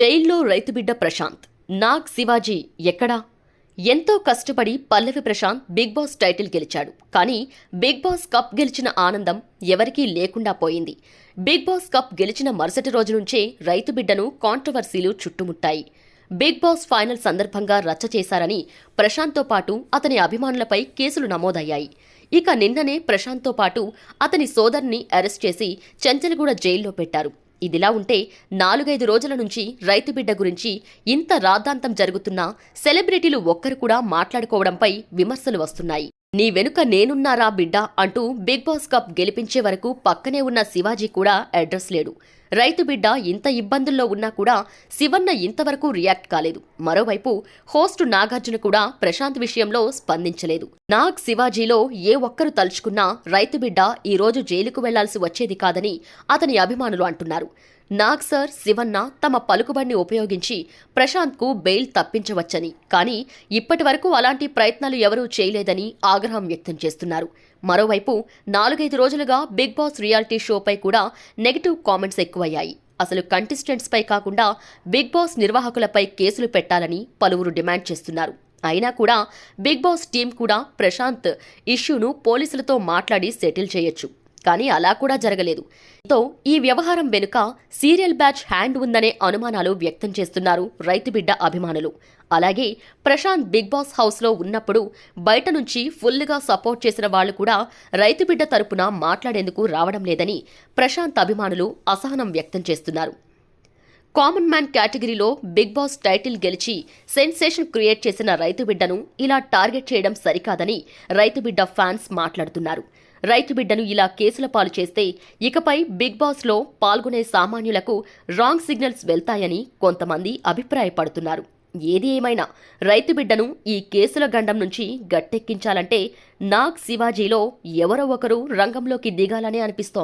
జైల్లో రైతుబిడ్డ ప్రశాంత్. నాగ్ శివాజీ ఎక్కడా? ఎంతో కష్టపడి Pallavi Prashanth Bigg Boss title గెలిచాడు. కానీ బిగ్ బాస్ కప్ గెలిచిన ఆనందం ఎవరికీ లేకుండా పోయింది. బిగ్ బాస్ కప్ గెలిచిన మరుసటి రోజు నుంచే రైతు బిడ్డను కాంట్రవర్సీలు చుట్టుముట్టాయి. బిగ్ బాస్ ఫైనల్ సందర్భంగా రచ్చ చేశారని ప్రశాంత్తో పాటు అతని అభిమానులపై కేసులు నమోదయ్యాయి. ఇక నిన్ననే ప్రశాంత్తో పాటు అతని సోదరుని అరెస్ట్ చేసి చెంచలగూడ జైల్లో పెట్టారు. ఇదిలా ఉంటే నాలుగైదు రోజుల నుంచి రైతు బిడ్డ గురించి ఇంత రాద్ధాంతం జరుగుతున్నా సెలబ్రిటీలు ఒక్కరు కూడా మాట్లాడుకోవడంపై విమర్శలు వస్తున్నాయి. నీ వెనుక నేనున్నారా బిడ్డ అంటూ బిగ్ బాస్ కప్ గెలిపించే వరకు పక్కనే ఉన్న శివాజీ కూడా అడ్రస్ లేడు. రైతు బిడ్డ ఇంత ఇబ్బందుల్లో ఉన్నా కూడా శివన్న ఇంతవరకు రియాక్ట్ కాలేదు. మరోవైపు హోస్ట్ నాగార్జున కూడా ప్రశాంత్ విషయంలో స్పందించలేదు. నాగ్ శివాజీలో ఏ ఒక్కరు తలుచుకున్నా రైతు బిడ్డ ఈ రోజు జైలుకు వెళ్ళాల్సి వచ్చేది కాదని అతని అభిమానులు అంటున్నారు. నాగ్ సార్ శివన్న తమ పలుకుబడిని ఉపయోగించి ప్రశాంత్కు బెయిల్ తప్పించవచ్చని. కానీ ఇప్పటి వరకు అలాంటి ప్రయత్నాలు ఎవరూ చేయలేదని ఆగ్రహం వ్యక్తం చేస్తున్నారు. మరోవైపు నాలుగైదు రోజులుగా బిగ్ బాస్ రియాలిటీ షోపై కూడా నెగిటివ్ కామెంట్స్ ఎక్కువయ్యాయి. అసలు కంటెస్టెంట్స్పై కాకుండా బిగ్ బాస్ నిర్వాహకులపై కేసులు పెట్టాలని పలువురు డిమాండ్ చేస్తున్నారు. అయినా కూడా బిగ్ బాస్ టీం కూడా ప్రశాంత్ ఇష్యూను పోలీసులతో మాట్లాడి సెటిల్ చేయొచ్చు. కానీ అలా కూడా జరగలేదు. తో ఈ వ్యవహారం వెనుక సీరియల్ బ్యాచ్ హ్యాండ్ ఉందనే అనుమానాలు వ్యక్తం చేస్తున్నారు రైతు బిడ్డ అభిమానులు. అలాగే ప్రశాంత్ బిగ్ బాస్ హౌస్లో ఉన్నప్పుడు బయట నుంచి ఫుల్గా సపోర్ట్ చేసిన వాళ్ళు కూడా రైతు బిడ్డ తరపున మాట్లాడేందుకు రావడం లేదని ప్రశాంత్ అభిమానులు అసహనం వ్యక్తం చేస్తున్నారు. కామన్ మ్యాన్ కేటగిరీలో బిగ్ బాస్ టైటిల్ గెలిచి సెన్సేషన్ క్రియేట్ చేసిన రైతు బిడ్డను ఇలా టార్గెట్ చేయడం సరికాదని రైతు బిడ్డ ఫ్యాన్స్ మాట్లాడుతున్నారు. రైతు బిడ్డను ఇలా కేసుల పాలు చేస్తే ఇకపై బిగ్ బాస్లో పాల్గొనే సామాన్యులకు రాంగ్ సిగ్నల్స్ వెళ్తాయని కొంతమంది అభిప్రాయపడుతున్నారు. ఏది ఏమైనా రైతు బిడ్డను ఈ కేసుల గండం నుంచి గట్టెక్కించాలంటే నాగ్ శివాజీలో ఎవరో ఒకరు రంగంలోకి దిగాలనే అనిపిస్తోంది.